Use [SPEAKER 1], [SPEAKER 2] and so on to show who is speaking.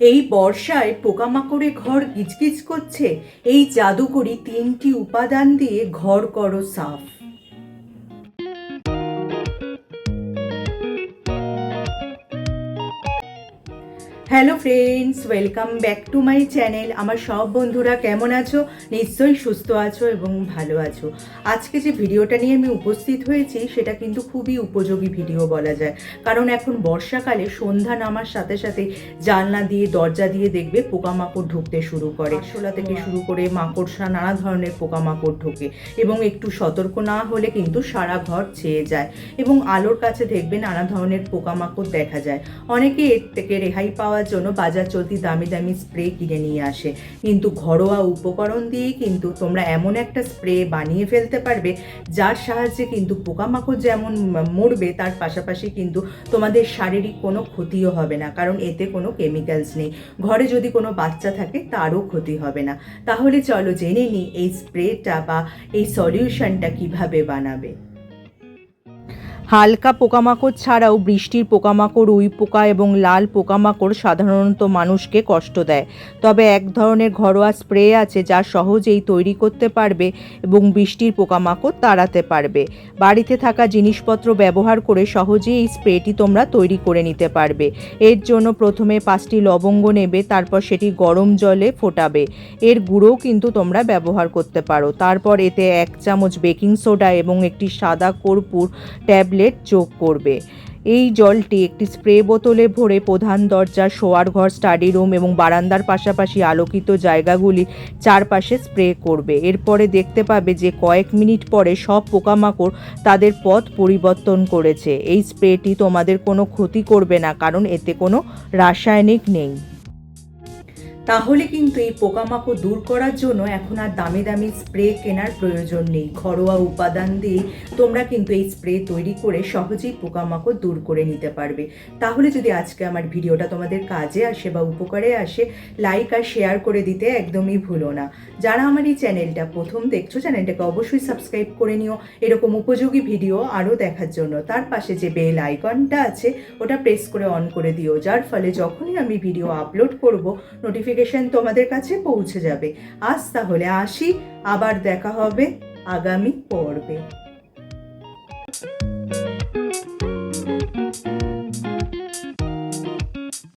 [SPEAKER 1] এই বর্ষায় পোকামাকড়ে ঘর গিজগিজ করছে এই জাদুকরি তিনটি উপাদান দিয়ে ঘর করো সাফ। Hello friends welcome back to my channel আমার সব বন্ধুরা কেমন আছো? নিশ্চয়ই সুস্থ আছো এবং ভালো আছো। আজকে যে ভিডিওটা নিয়ে আমি উপস্থিত হয়েছি সেটা কিন্তু খুবই উপযোগী ভিডিও বলা যায়। কারণ এখন বর্ষাকালে সন্ধ্যা নামার সাথে সাথে জানলা দিয়ে দরজা দিয়ে দেখবে পোকামাকড় ঢুকতে শুরু করে। শোলা থেকে শুরু করে মাকড়সা নানা ধরনের পোকামাকড় ঢোকে এবং একটু সতর্ক না হলে কিন্তু সারা ঘর ছেয়ে যায় এবং আলোর কাছে দেখবে নানা ধরনের পোকামাকড় দেখা যায়। অনেকে এর থেকে রেহাই পাওয়ার জন্য বাজার চলতি দামি দামি স্প্রে কিনে নিয়ে আসে। কিন্তু ঘরোয়া উপকরণ দিয়েই কিন্তু তোমরা এমন একটা স্প্রে বানিয়ে ফেলতে পারবে, যার সাহায্যে কিন্তু পোকামাকড় যেমন মরবে, তার পাশাপাশি কিন্তু তোমাদের শারীরিক কোনো ক্ষতিও হবে না, কারণ এতে কোনো কেমিক্যালস নেই। ঘরে যদি কোনো বাচ্চা থাকে, তারও ক্ষতি হবে না। তাহলে চলো জেনে নিই এই স্প্রেটা বা এই সলিউশনটা কীভাবে বানাবে। হালকা পোকামাকড় ছাড়াও বৃষ্টির পোকামাকড়, উই পোকা এবং লাল পোকামাকড় সাধারণত মানুষকে কষ্ট দেয়। তবে এক ধরনের ঘরোয়া স্প্রে আছে যা সহজেই তৈরি করতে পারবে এবং বৃষ্টির পোকামাকড় তাড়াতে পারবে। বাড়িতে থাকা জিনিসপত্র ব্যবহার করে সহজেই এই স্প্রেটি তোমরা তৈরি করে নিতে পারবে। এর জন্য প্রথমে পাঁচটি লবঙ্গ নেবে, তারপর সেটি গরম জলে ফোটাবে। এর গুঁড়োও কিন্তু তোমরা ব্যবহার করতে পারো। তারপর এতে এক চামচ বেকিং সোডা এবং একটি সাদা কর্পূর ট্যাবলেট যোগ করবে। এই জলটি একটি স্প্রে বোতলে ভরে প্রধান দরজা শোয়ার ঘর, স্টাডি রুম এবং বারান্দার পাশাপাশি আলোকিত জায়গাগুলি চারপাশে স্প্রে করবে। এরপরে দেখতে পাবে যে কয়েক মিনিট পরে সব পোকামাকড় তাদের পথ পরিবর্তন করেছে। এই স্প্রেটি তোমাদের কোনো ক্ষতি করবে না, কারণ এতে কোনো রাসায়নিক নেই। তাহলে কিন্তু এই পোকামাকড় দূর করার জন্য এখন আর দামি দামি স্প্রে কেনার প্রয়োজন নেই। ঘরোয়া উপাদান দিয়ে তোমরা কিন্তু এই স্প্রে তৈরি করে সহজেই পোকামাকড় দূর করে নিতে পারবে। তাহলে যদি আজকে আমার ভিডিওটা তোমাদের কাজে আসে বা উপকারে আসে লাইক আর শেয়ার করে দিতে একদমই ভুলো না। যারা আমার এই চ্যানেলটা প্রথম দেখছ, চ্যানেলটাকে অবশ্যই সাবস্ক্রাইব করে নিও। এরকম উপযোগী ভিডিও আরও দেখার জন্য তার পাশে যে বেল আইকনটা আছে, ওটা প্রেস করে অন করে দিও। যার ফলে যখনই আমি ভিডিও আপলোড করব নোটিফিকেশন তোমাদের কাছে পৌঁছে যাবে। আজ তাহলে আসি আবার দেখা হবে আগামী পর্বে।